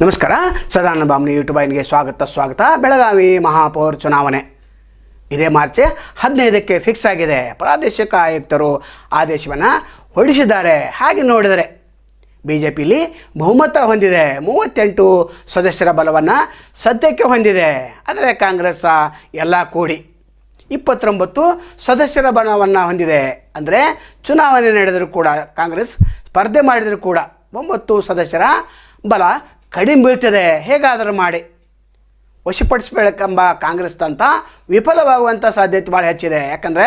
ನಮಸ್ಕಾರ. ಸದಾನಂದ ಬಾಮ್ನಿ ಯೂಟ್ಯೂಬ್ ಐನ್ಗೆ ಸ್ವಾಗತ ಸ್ವಾಗತ. ಬೆಳಗಾವಿ ಮಹಾಪೌರ್ ಚುನಾವಣೆ. ಇದೇ ಮಾರ್ಚ್ ಹದಿನೈದಕ್ಕೆ ಫಿಕ್ಸ್ ಆಗಿದೆ. ಪ್ರಾದೇಶಿಕ ಆಯುಕ್ತರು ಆದೇಶವನ್ನು ಹೊರಡಿಸಿದ್ದಾರೆ. ಹಾಗೆ ನೋಡಿದರೆ ಬಿ ಜೆ ಪಿಲಿ ಬಹುಮತ ಹೊಂದಿದೆ. ಮೂವತ್ತೆಂಟು ಸದಸ್ಯರ ಬಲವನ್ನು ಸದ್ಯಕ್ಕೆ ಹೊಂದಿದೆ. ಆದರೆ ಕಾಂಗ್ರೆಸ್ ಎಲ್ಲ ಕೂಡಿ ಇಪ್ಪತ್ತೊಂಬತ್ತು ಸದಸ್ಯರ ಬಲವನ್ನು ಹೊಂದಿದೆ. ಅಂದರೆ ಚುನಾವಣೆ ನಡೆದರೂ ಕೂಡ, ಕಾಂಗ್ರೆಸ್ ಸ್ಪರ್ಧೆ ಮಾಡಿದರೂ ಕೂಡ ಒಂಬತ್ತು ಸದಸ್ಯರ ಬಲ ಕಡಿಮೆ ಬೀಳ್ತದೆ, ಹೇಗಾದರೂ ಮಾಡಿ. ವಶಪಡಿಸ್ಬೇಕೆಂಬ ಕಾಂಗ್ರೆಸ್ ತಂತ ವಿಫಲವಾಗುವಂಥ ಸಾಧ್ಯತೆ ಭಾಳ ಹೆಚ್ಚಿದೆ ಯಾಕಂದರೆ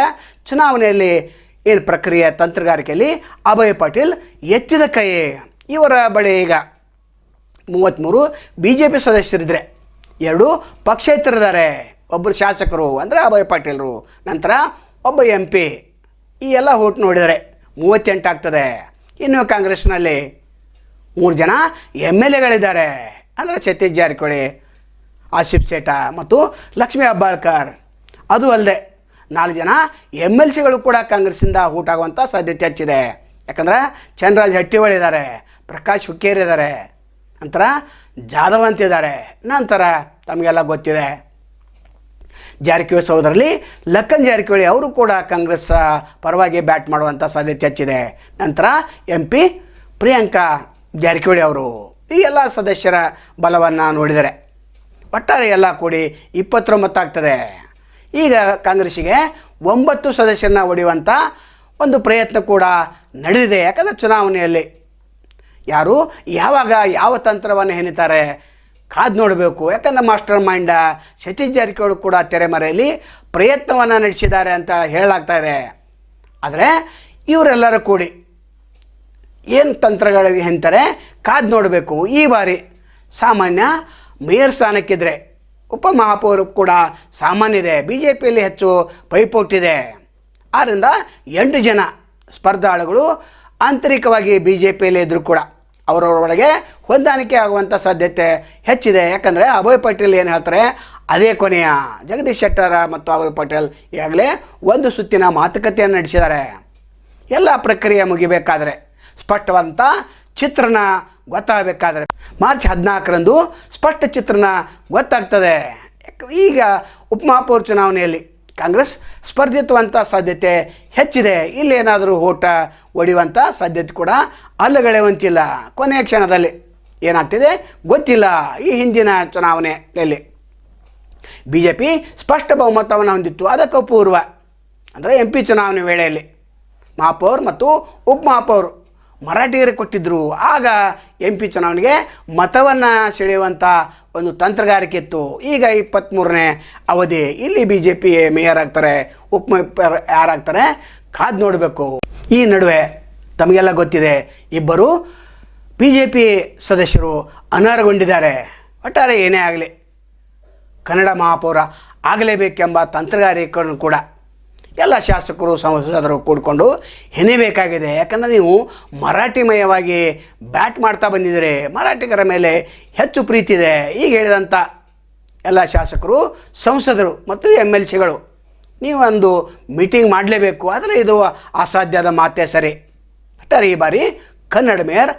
ಚುನಾವಣೆಯಲ್ಲಿ ಏನು ಪ್ರಕ್ರಿಯೆ, ತಂತ್ರಗಾರಿಕೆಯಲ್ಲಿ ಅಭಯ್ ಪಾಟೀಲ್ ಎತ್ತಿದ ಕೈ. ಇವರ ಬಳಿ ಈಗ ಮೂವತ್ತ್ಮೂರು ಬಿ ಜೆ ಪಿ ಸದಸ್ಯರಿದ್ದರೆ ಎರಡು ಪಕ್ಷೇತರಿದ್ದಾರೆ ಒಬ್ಬರು ಶಾಸಕರು ಅಂದರೆ ಅಭಯ್ ಪಾಟೀಲರು, ನಂತರ ಒಬ್ಬ ಎಂ ಪಿ. ಈ ಎಲ್ಲ ಓಟ್ ನೋಡಿದರೆ ಮೂವತ್ತೆಂಟು ಆಗ್ತದೆ. ಇನ್ನು ಕಾಂಗ್ರೆಸ್ನಲ್ಲಿ ಮೂರು ಜನ ಎಂ ಎಲ್ ಎಗಳಿದ್ದಾರೆ. ಅಂದರೆ ಸತೀಶ್ ಜಾರಕಿಹೊಳಿ ಆಶಿಫ್ ಸೇಠ ಮತ್ತು ಲಕ್ಷ್ಮೀ ಹೆಬ್ಬಾಳ್ಕರ್ ಅದು ಅಲ್ಲದೆ ನಾಲ್ಕು ಜನ ಎಂ ಎಲ್ ಸಿಗಳು ಕೂಡ ಕಾಂಗ್ರೆಸ್ಸಿಂದ ಊಟಾಗುವಂಥ ಸಾಧ್ಯತೆ ಹೆಚ್ಚಿದೆ. ಯಾಕಂದರೆ ಚಂದ್ರರಾಜ್ ಹಟ್ಟಿಹೊಳಿ ಇದ್ದಾರೆ, ಪ್ರಕಾಶ್ ಹುಕ್ಕೇರಿ ಇದ್ದಾರೆ. ನಂತರ ಜಾಧವ್ ಅಂತಿದ್ದಾರೆ ನಂತರ ತಮಗೆಲ್ಲ ಗೊತ್ತಿದೆ. ಜಾರಕಿಹೊಳಿ ಸಹೋದರಲ್ಲಿ ಲಕ್ಕನ್ ಜಾರಕಿಹೊಳಿ ಅವರು ಕೂಡ ಕಾಂಗ್ರೆಸ್ ಪರವಾಗಿ ಬ್ಯಾಟ್ ಮಾಡುವಂಥ ಸಾಧ್ಯತೆ ಹೆಚ್ಚಿದೆ. ನಂತರ ಎಂ ಪಿ ಪ್ರಿಯಾಂಕಾ ಜಾರಕಿಹೊಳಿ ಅವರು ಈ ಎಲ್ಲ ಸದಸ್ಯರ ಬಲವನ್ನು ನೋಡಿದರೆ ಒಟ್ಟಾರೆ ಎಲ್ಲ ಕೂಡಿ ಇಪ್ಪತ್ತೊಂಬತ್ತಾಗ್ತದೆ. ಈಗ ಕಾಂಗ್ರೆಸ್ಸಿಗೆ ಒಂಬತ್ತು ಸದಸ್ಯರನ್ನ ಹೊಡೆಯುವಂಥ ಒಂದು ಪ್ರಯತ್ನ ಕೂಡ ನಡೆದಿದೆ. ಯಾಕಂದರೆ ಚುನಾವಣೆಯಲ್ಲಿ ಯಾರು ಯಾವಾಗ ಯಾವ ತಂತ್ರವನ್ನು ಹೆಣಿತಾರೆ ಕಾದು ನೋಡಬೇಕು. ಯಾಕಂದ್ರೆ ಮಾಸ್ಟರ್ ಮೈಂಡ ಸತೀಶ್ ಜಾರಕಿಹೊಳಿ ಕೂಡ ತೆರೆಮರೆಯಲ್ಲಿ ಪ್ರಯತ್ನವನ್ನು ನಡೆಸಿದ್ದಾರೆ ಅಂತ ಹೇಳಲಾಗ್ತಾ ಇದೆ. ಆದರೆ ಇವರೆಲ್ಲರೂ ಕೂಡಿ ಏನು ತಂತ್ರಗಳು ಅಂತಾರೆ ಕಾದು ನೋಡಬೇಕು. ಈ ಬಾರಿ ಸಾಮಾನ್ಯ ಮೇಯರ್ ಸ್ಥಾನಕ್ಕಿದ್ರೆ ಉಪಮಹಾಪೌರ ಕೂಡ ಸಾಮಾನ್ಯ ಇದೆ ಬಿ ಜೆ ಪಿಯಲ್ಲಿ ಹೆಚ್ಚು ಪೈಪೋಟಿದೆ. ಆದ್ದರಿಂದ ಎಂಟು ಜನ ಸ್ಪರ್ಧಾಳುಗಳು ಆಂತರಿಕವಾಗಿ ಬಿ ಜೆ ಪಿಯಲ್ಲಿ ಇದ್ದರೂ ಕೂಡ ಅವರವರೊಳಗೆ ಹೊಂದಾಣಿಕೆ ಆಗುವಂಥ ಸಾಧ್ಯತೆ ಹೆಚ್ಚಿದೆ. ಯಾಕಂದರೆ ಅಭಯ್ ಪಟೇಲ್ ಏನು ಹೇಳ್ತಾರೆ? ಅದೇ ಕೊನೆಯ ಜಗದೀಶ್ ಶೆಟ್ಟರ ಮತ್ತು ಅಭಯ್ ಪಟೇಲ್ ಈಗಾಗಲೇ ಒಂದು ಸುತ್ತಿನ ಮಾತುಕತೆಯನ್ನು ನಡೆಸಿದ್ದಾರೆ. ಎಲ್ಲ ಪ್ರಕ್ರಿಯೆ ಮುಗಿಬೇಕಾದ್ರೆ ಸ್ಪಷ್ಟವಾದಂಥ ಚಿತ್ರಣ ಗೊತ್ತಾಗಬೇಕಾದ್ರೆ ಮಾರ್ಚ್ ಹದಿನಾಲ್ಕರಂದು ಸ್ಪಷ್ಟ ಚಿತ್ರಣ ಗೊತ್ತಾಗ್ತದೆ. ಈಗ ಉಪಮಹಾಪೌರ ಚುನಾವಣೆಯಲ್ಲಿ ಕಾಂಗ್ರೆಸ್ ಸ್ಪರ್ಧಿಸುವಂಥ ಸಾಧ್ಯತೆ ಹೆಚ್ಚಿದೆ. ಇಲ್ಲೇನಾದರೂ ಓಟ ಹೊಡೆಯುವಂಥ ಸಾಧ್ಯತೆ ಕೂಡ ಅಲ್ಲಗಳೆಯುವಂತಿಲ್ಲ ಕೊನೆಯ ಕ್ಷಣದಲ್ಲಿ ಏನಾಗ್ತಿದೆ? ಗೊತ್ತಿಲ್ಲ ಈ ಹಿಂದಿನ ಚುನಾವಣೆಯಲ್ಲಿ. ಬಿ ಜೆ ಪಿ ಸ್ಪಷ್ಟ ಬಹುಮತವನ್ನು ಹೊಂದಿತ್ತು. ಅದಕ್ಕೂ ಪೂರ್ವ ಅಂದರೆ ಎಂ ಪಿ ಚುನಾವಣೆ ವೇಳೆಯಲ್ಲಿ. ಮಹಾಪೌರ್ ಮತ್ತು ಉಪಮಹಾಪೌರ್ ಮರಾಠಿಯರಿಗೆ ಕೊಟ್ಟಿದ್ದರು ಆಗ ಎಂ ಪಿ ಚುನಾವಣೆಗೆ ಮತವನ್ನು ಸೆಳೆಯುವಂಥ ಒಂದು ತಂತ್ರಗಾರಿಕೆ ಇತ್ತು. ಈಗ ಇಪ್ಪತ್ತ್ಮೂರನೇ ಅವಧಿ. ಇಲ್ಲಿ ಬಿ ಜೆ ಪಿ ಮೇಯರ್ ಆಗ್ತಾರೆ ಉಪಮೇಯರ್ ಯಾರಾಗ್ತಾರೆ? ಕಾದು ನೋಡಬೇಕು. ಈ ನಡುವೆ ತಮಗೆಲ್ಲ ಗೊತ್ತಿದೆ, ಇಬ್ಬರು ಬಿ ಜೆ ಪಿ ಸದಸ್ಯರು ಅನರ್ಹಗೊಂಡಿದ್ದಾರೆ. ಒಟ್ಟಾರೆ ಏನೇ ಆಗಲಿ, ಕನ್ನಡ ಮಹಾಪೌರ ಆಗಲೇಬೇಕೆಂಬ ತಂತ್ರಗಾರಿಕೆಯನ್ನು ಕೂಡ ಎಲ್ಲ ಶಾಸಕರು ಸಂಸದರು ಕೂಡಿಕೊಂಡು ಹೆಣಿಬೇಕಾಗಿದೆ. ಯಾಕಂದರೆ ನೀವು ಮರಾಠಿಮಯವಾಗಿ ಬ್ಯಾಟ್ ಮಾಡ್ತಾ ಬಂದಿದ್ದೀರಿ. ಮರಾಠಿಗರ ಮೇಲೆ ಹೆಚ್ಚು ಪ್ರೀತಿ ಇದೆ. ಈಗ ಹೇಳಿದಂಥ ಎಲ್ಲ ಶಾಸಕರು, ಸಂಸದರು ಮತ್ತು ಎಂ ಎಲ್ ಸಿಗಳು ನೀವು ಒಂದು ಮೀಟಿಂಗ್ ಮಾಡಲೇಬೇಕು. ಆದರೆ ಇದು ಅಸಾಧ್ಯದ ಮಾತೇ ಸರಿ. ಒಟ್ಟಾರೆ ಈ ಬಾರಿ ಕನ್ನಡ ಮೇಯರ್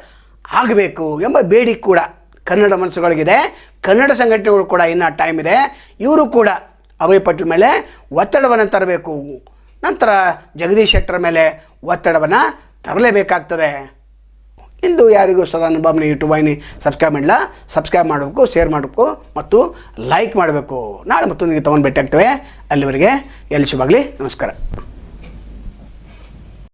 ಆಗಬೇಕು ಎಂಬ ಬೇಡಿಕೆ ಕೂಡ ಕನ್ನಡ ಮನಸ್ಸುಗಳಿಗಿದೆ. ಕನ್ನಡ ಸಂಘಟನೆಗಳು ಕೂಡ ಇನ್ನೂ ಟೈಮ್ ಇದೆ. ಇವರು ಕೂಡ ಅಭಯ್ ಪಟೇಲ್ ಮೇಲೆ ಒತ್ತಡವನ್ನು ತರಬೇಕು. ನಂತರ ಜಗದೀಶ್ ಶೆಟ್ಟರ್ ಮೇಲೆ ಒತ್ತಡವನ್ನು ತರಲೇಬೇಕಾಗ್ತದೆ. ಇಂದು ಯಾರಿಗೂ ಸದಾ ಅನುಭವನೆ ಯೂಟ್ಯೂಬ್ ವಾಹಿನಿ ಸಬ್ಸ್ಕ್ರೈಬ್ ಮಾಡಿಲ್ಲ ಸಬ್ಸ್ಕ್ರೈಬ್ ಮಾಡಬೇಕು ಶೇರ್ ಮಾಡಬೇಕು, ಮತ್ತು ಲೈಕ್ ಮಾಡಬೇಕು. ನಾಳೆ ಮತ್ತೊಂದಿಗೆ ತೊಗೊಂಡು ಭೇಟಿ ಆಗ್ತೇವೆ ಅಲ್ಲಿವರೆಗೆ ಎಲ್ಲಿ ಶುಭಾಗಲಿ ನಮಸ್ಕಾರ.